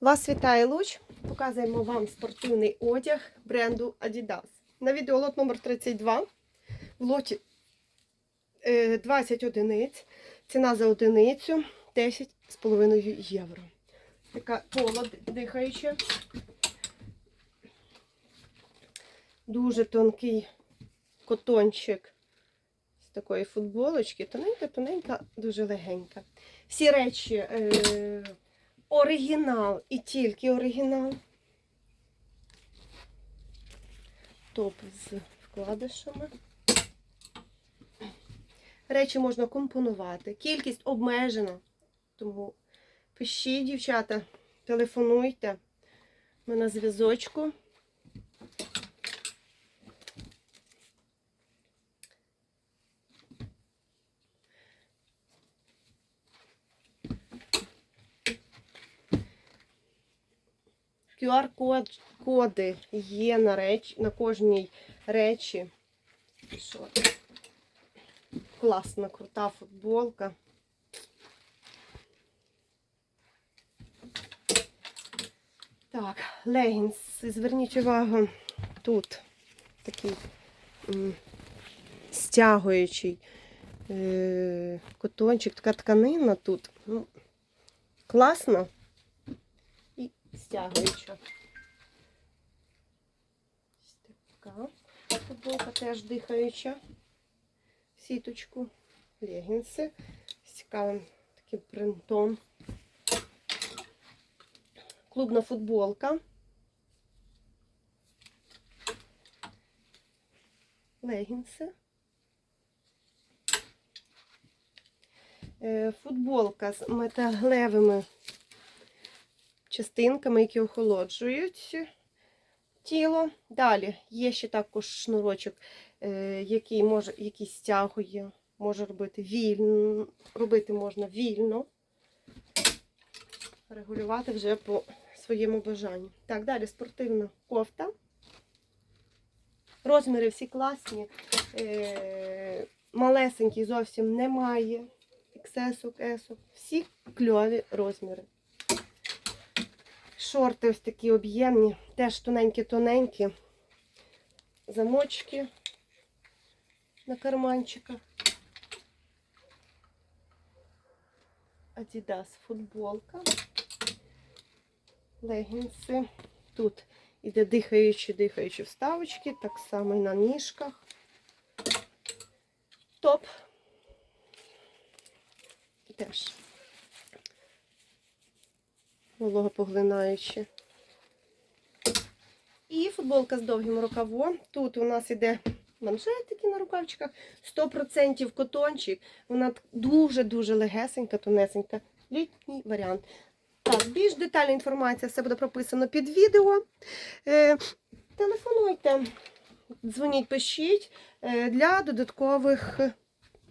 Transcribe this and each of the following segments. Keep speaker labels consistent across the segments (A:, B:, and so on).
A: Вас вітає Луч. Показуємо вам спортивний одяг бренду Adidas. На відео лот номер 32. В лоті е, 20 одиниць. Ціна за одиницю 10,5 євро. Така поло дихаюча. Дуже тонкий котончик з такої футболочки. Тоненька, тоненька, дуже легенька. Всі речі е, оригінал і тільки оригінал. Топ з вкладишами. Речі можна компонувати. Кількість обмежена. Тому пишіть, дівчата, телефонуйте. Ми на зв'язочку. QR-коди є на, реч... на кожній речі. Що? Класна, крута футболка. Так, легінс. Зверніть увагу, тут такий м, стягуючий е, котончик, така тканина тут. Ну, класно і стягуюча. Ось така футболка теж дихаюча. Сіточку, легінси з цікавим таким принтом. Клубна футболка. Легінси. Е, Футболка з металевими частинками, які охолоджують тіло. Далі є ще також шнурочок, е, який може, який стягує, може робити вільно, робити можна вільно, регулювати вже по своєму бажанню. Так, далі спортивна кофта. Розміри всі класні. Е, малесенький зовсім немає. XS, S, всі кльові розміри. Шорти ось такі об'ємні, теж тоненькі-тоненькі. Замочки на карманчиках. Adidas футболка. Легінси. Тут іде дихаючі, дихаючі вставочки, так само і на ніжках. Топ. Теж вологопоглинаючі. І футболка з довгим рукавом. Тут у нас іде манжетики на рукавчиках, 100% котончик. Вона дуже-дуже легесенька, тонесенька. Літній варіант. Так, більш детальна інформація, все буде прописано під відео. Е, телефонуйте, дзвоніть, пишіть е, для додаткових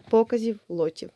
A: показів лотів.